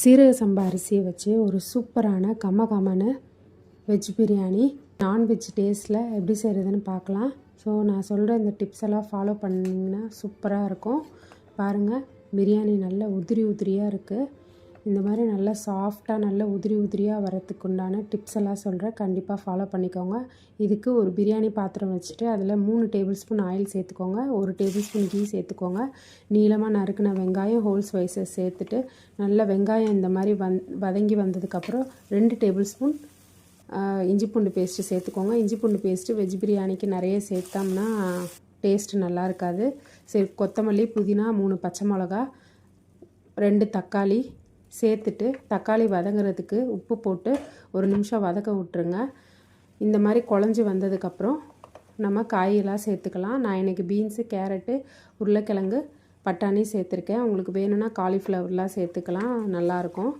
சீரக சம்பா அரிசியை வச்சு ஒரு சூப்பரான கம கமன்னு வெஜ் பிரியாணி. நான்வெஜ் டேஸ்ட்டில் எப்படி செய்கிறதுன்னு பார்க்கலாம். ஸோ நான் சொல்கிற இந்த டிப்ஸ் எல்லாம் ஃபாலோ பண்ணிங்கன்னா சூப்பராக இருக்கும். பாருங்கள் பிரியாணி நல்லா உதிரி உதிரியாக இருக்குது இந்த மாதிரி நல்லா சாஃப்டாக நல்லா உதிரி உதிரியாக வரத்துக்கு உண்டான டிப்ஸ் எல்லாம் சொல்கிறேன் கண்டிப்பாக ஃபாலோ பண்ணிக்கோங்க. இதுக்கு ஒரு பிரியாணி பாத்திரம் வச்சுட்டு அதில் மூணு டேபிள் ஸ்பூன் ஆயில் சேர்த்துக்கோங்க. ஒரு டேபிள் ஸ்பூன் கீ சேர்த்துக்கோங்க. நீளமாக நறுக்கின வெங்காயம் ஹோல்ஸ் ஸ்பைசஸ் சேர்த்துட்டு நல்லா வெங்காயம் இந்த மாதிரி வந் வதங்கி வந்ததுக்கப்புறம் ரெண்டு டேபிள் ஸ்பூன் இஞ்சி பூண்டு பேஸ்ட்டு சேர்த்துக்கோங்க. இஞ்சி பூண்டு பேஸ்ட்டு வெஜ் பிரியாணிக்கு நிறைய சேர்த்தோம்னா டேஸ்ட்டு நல்லா இருக்காது. சரி கொத்தமல்லி புதினா மூணு பச்சை மிளகா ரெண்டு தக்காளி சேர்த்துட்டு தக்காளி வதங்குறதுக்கு உப்பு போட்டு ஒரு நிமிஷம் வதக்க விட்டுருங்க. இந்த மாதிரி குழஞ்சி வந்ததுக்கப்புறம் நம்ம காயெல்லாம் சேர்த்துக்கலாம். நான் இன்றைக்கி பீன்ஸு கேரட்டு உருளைக்கிழங்கு பட்டாணி சேர்த்துருக்கேன். உங்களுக்கு வேணும்னா காலிஃப்ளவர்லாம் சேர்த்துக்கலாம். நல்லாயிருக்கும்.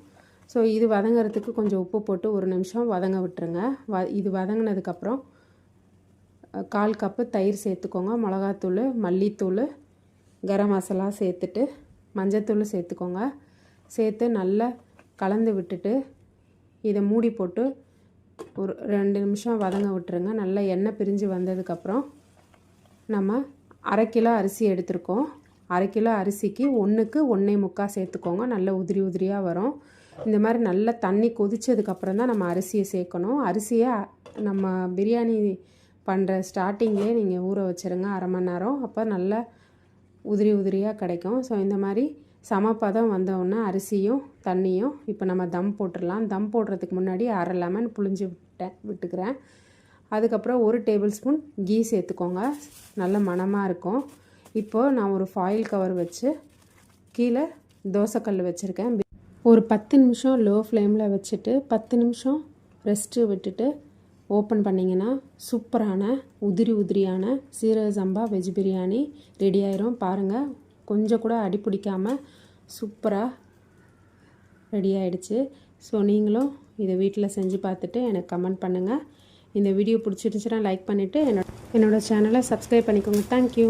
ஸோ இது வதங்குறதுக்கு கொஞ்சம் உப்பு போட்டு ஒரு நிமிஷம் வதங்க விட்டுருங்க. வ இது வதங்கினதுக்கப்புறம் கால் கப்பு தயிர் சேர்த்துக்கோங்க. மிளகாத்தூள் மல்லித்தூள் கரம் மசாலா சேர்த்துட்டு மஞ்சத்தூள் சேர்த்துக்கோங்க. சேர்த்து நல்லா கலந்து விட்டுட்டு இதை மூடி போட்டு ஒரு ரெண்டு நிமிஷம் வதங்க விட்டுருங்க. நல்லா எண்ணெய் பிரிஞ்சு வந்ததுக்கப்புறம் நம்ம அரை கிலோ அரிசி எடுத்திருக்கோம். அரை கிலோ அரிசிக்கு ஒன்றுக்கு ஒன்றே முக்கால் சேர்த்துக்கோங்க. நல்ல உதிரி உதிரியாக வரும். இந்த மாதிரி நல்லா தண்ணி கொதிச்சதுக்கப்புறம் தான் நம்ம அரிசியை சேர்க்கணும். அரிசியை நம்ம பிரியாணி பண்ணுற ஸ்டார்டிங்லேயே நீங்கள் ஊற வச்சுருங்க அரை மணி நேரம். அப்போ நல்லா உதிரி உதிரியாக கிடைக்கும். ஸோ இந்த மாதிரி சமப்பதம் வந்தவுடனே அரிசியும் தண்ணியும் இப்போ நம்ம தம் போட்டுடலாம். தம் போடுறதுக்கு முன்னாடி அரை லெமன் புளிஞ்சு விட்டேன் விட்டுக்கிறேன். அதுக்கப்புறம் ஒரு டேபிள் ஸ்பூன் கீ சேர்த்துக்கோங்க. நல்ல மணமாக இருக்கும். இப்போது நான் ஒரு ஃபாயில் கவர் வச்சு கீழே தோசைக்கல் வச்சுருக்கேன். ஒரு பத்து நிமிஷம் லோ ஃப்ளேமில் வச்சுட்டு பத்து நிமிஷம் ரெஸ்ட்டு விட்டுட்டு ஓப்பன் பண்ணிங்கன்னா சூப்பரான உதிரி உதிரியான சீரக சம்பா வெஜ் பிரியாணி ரெடி ஆயிரும். பாருங்கள் கொஞ்சம் கூட அடி பிடிக்காமல் சூப்பராக ரெடி ஆகிடுச்சு ஸோ நீங்களும் இதை வீட்டில் செஞ்சு பார்த்துட்டு எனக்கு கமெண்ட் பண்ணுங்கள் இந்த வீடியோ பிடிச்சிருந்துச்சுன்னா லைக் பண்ணிவிட்டு என்னோட என்னோடய சேனலை சப்ஸ்கிரைப் பண்ணிக்கோங்க. தேங்க்யூ